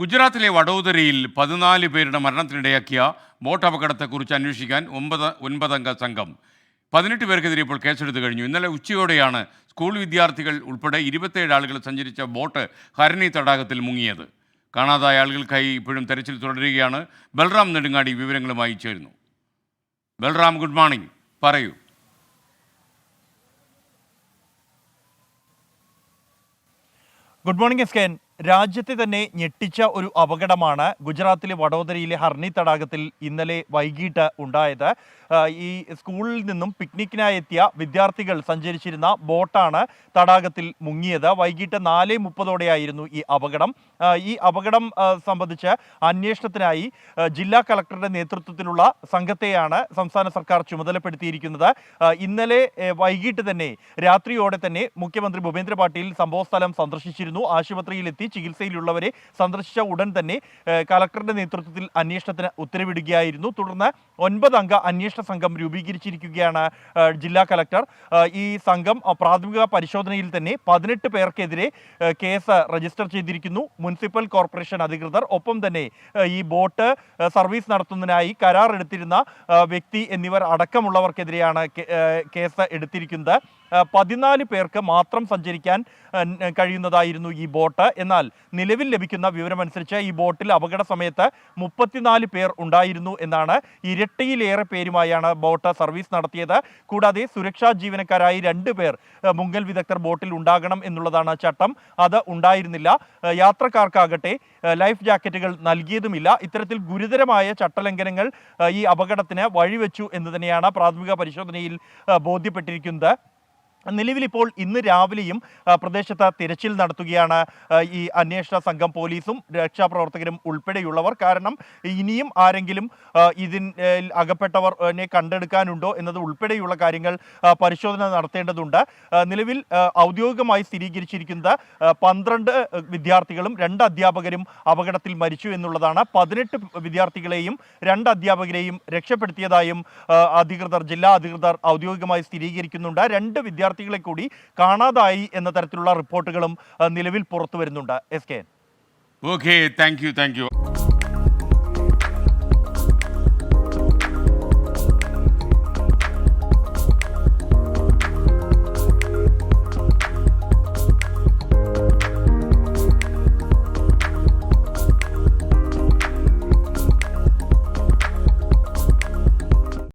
ഗുജറാത്തിലെ വഡോദരയിൽ പതിനാല് പേരുടെ മരണത്തിനിടയാക്കിയ ബോട്ട് അപകടത്തെക്കുറിച്ച് അന്വേഷിക്കാൻ ഒമ്പത് ഒൻപതംഗ സംഘം. പതിനെട്ട് പേർക്കെതിരെ ഇപ്പോൾ കേസെടുത്തു കഴിഞ്ഞു. ഇന്നലെ ഉച്ചയോടെയാണ് സ്കൂൾ വിദ്യാർത്ഥികൾ ഉൾപ്പെടെ ഇരുപത്തേഴ് ആളുകൾ സഞ്ചരിച്ച ബോട്ട് ഹരണി തടാകത്തിൽ മുങ്ങിയത്. കാണാതായ ആളുകൾക്കായി ഇപ്പോഴും തെരച്ചിൽ തുടരുകയാണ്. ബൽറാം നെടുങ്ങാടി വിവരങ്ങളുമായി ചേരുന്നു. Balram good morning. പറയൂ. ഗുഡ് മോർണിംഗ് എസ് കെൻ രാജ്യത്തെ തന്നെ ഞെട്ടിച്ച ഒരു അപകടമാണ് ഗുജറാത്തിലെ വഡോദരയിലെ ഹർണി തടാകത്തിൽ ഇന്നലെ വൈകിട്ട് ഉണ്ടായത്. ഈ സ്കൂളിൽ നിന്നും പിക്നിക്കിനായി എത്തിയ വിദ്യാർത്ഥികൾ സഞ്ചരിച്ചിരുന്ന ബോട്ടാണ് തടാകത്തിൽ മുങ്ങിയത്. വൈകിട്ട് നാല് മുപ്പതോടെയായിരുന്നു ഈ അപകടം. ഈ അപകടം സംബന്ധിച്ച് അന്വേഷണത്തിനായി ജില്ലാ കളക്ടറുടെ നേതൃത്വത്തിലുള്ള സംഘത്തെയാണ് സംസ്ഥാന സർക്കാർ ചുമതലപ്പെടുത്തിയിരിക്കുന്നത്. ഇന്നലെ വൈകിട്ട് തന്നെ രാത്രിയോടെ തന്നെ മുഖ്യമന്ത്രി ഭൂപേന്ദ്ര പാട്ടീൽ സംഭവസ്ഥലം സന്ദർശിച്ചിരുന്നു. ആശുപത്രിയിലെത്തി ചികിത്സയിലുള്ളവരെ സന്ദർശിച്ച ഉടൻ തന്നെ കലക്ടറുടെ നേതൃത്വത്തിൽ അന്വേഷണത്തിന് ഉത്തരവിടുകയായിരുന്നു. തുടർന്ന് ഒൻപത് അംഗ അന്വേഷണ സംഘം രൂപീകരിച്ചിരിക്കുകയാണ് ജില്ലാ കലക്ടർ. ഈ സംഘം പ്രാഥമിക പരിശോധനയിൽ തന്നെ പതിനെട്ട് പേർക്കെതിരെ കേസ് രജിസ്റ്റർ ചെയ്തിരിക്കുന്നു. മുനിസിപ്പൽ കോർപ്പറേഷൻ അധികൃതർ ഒപ്പം തന്നെ ഈ ബോട്ട് സർവീസ് നടത്തുന്നതിനായി കരാർ എടുത്തിരുന്ന വ്യക്തി എന്നിവർ അടക്കമുള്ളവർക്കെതിരെയാണ് കേസ് എടുത്തിരിക്കുന്നത്. പതിനാല് പേർക്ക് മാത്രം സഞ്ചരിക്കാൻ കഴിയുന്നതായിരുന്നു ഈ ബോട്ട്. എന്നാൽ നിലവിൽ ലഭിക്കുന്ന വിവരമനുസരിച്ച് ഈ ബോട്ടിൽ അപകട സമയത്ത് മുപ്പത്തിനാല് പേർ ഉണ്ടായിരുന്നു എന്നാണ് ഇരട്ടിയിലേറെ പേരുമായാണ് ബോട്ട് സർവീസ് നടത്തിയത്. കൂടാതെ സുരക്ഷാ ജീവനക്കാരായി രണ്ട് പേർ മുങ്ങൽ വിദഗ്ധർ ബോട്ടിൽ ഉണ്ടാകണം എന്നുള്ളതാണ് ചട്ടം. അത് ഉണ്ടായിരുന്നില്ല. യാത്രക്കാർക്കാകട്ടെ ലൈഫ് ജാക്കറ്റുകൾ നൽകിയതുമില്ല. ഇത്തരത്തിൽ ഗുരുതരമായ ചട്ടലംഘനങ്ങൾ ഈ അപകടത്തിന് വഴിവെച്ചു എന്ന് തന്നെയാണ് പ്രാഥമിക പരിശോധനയിൽ ബോധ്യപ്പെട്ടിരിക്കുന്നത്. നിലവിലിപ്പോൾ ഇന്ന് രാവിലെയും പ്രദേശത്ത് തിരച്ചിൽ നടത്തുകയാണ് ഈ അന്വേഷണ സംഘം പോലീസും രക്ഷാപ്രവർത്തകരും ഉൾപ്പെടെയുള്ളവർ. കാരണം ഇനിയും ആരെങ്കിലും ഇതിൻ നെ കണ്ടെടുക്കാനുണ്ടോ എന്നത് ഉൾപ്പെടെയുള്ള കാര്യങ്ങൾ പരിശോധന നടത്തേണ്ടതുണ്ട്. നിലവിൽ ഔദ്യോഗികമായി സ്ഥിരീകരിച്ചിരിക്കുന്നത് പന്ത്രണ്ട് വിദ്യാർത്ഥികളും രണ്ട് അധ്യാപകരും അപകടത്തിൽ മരിച്ചു എന്നുള്ളതാണ്. പതിനെട്ട് വിദ്യാർത്ഥികളെയും രണ്ട് അധ്യാപകരെയും രക്ഷപ്പെടുത്തിയതായും അധികൃതർ ജില്ലാ അധികൃതർ ഔദ്യോഗികമായി സ്ഥിരീകരിക്കുന്നുണ്ട്. രണ്ട് വിദ്യാർത്ഥികളെ കൂടി കാണാതായി എന്ന തരത്തിലുള്ള റിപ്പോർട്ടുകളും നിലവിൽ പുറത്തു വരുന്നുണ്ട്. S K okay thank you thank you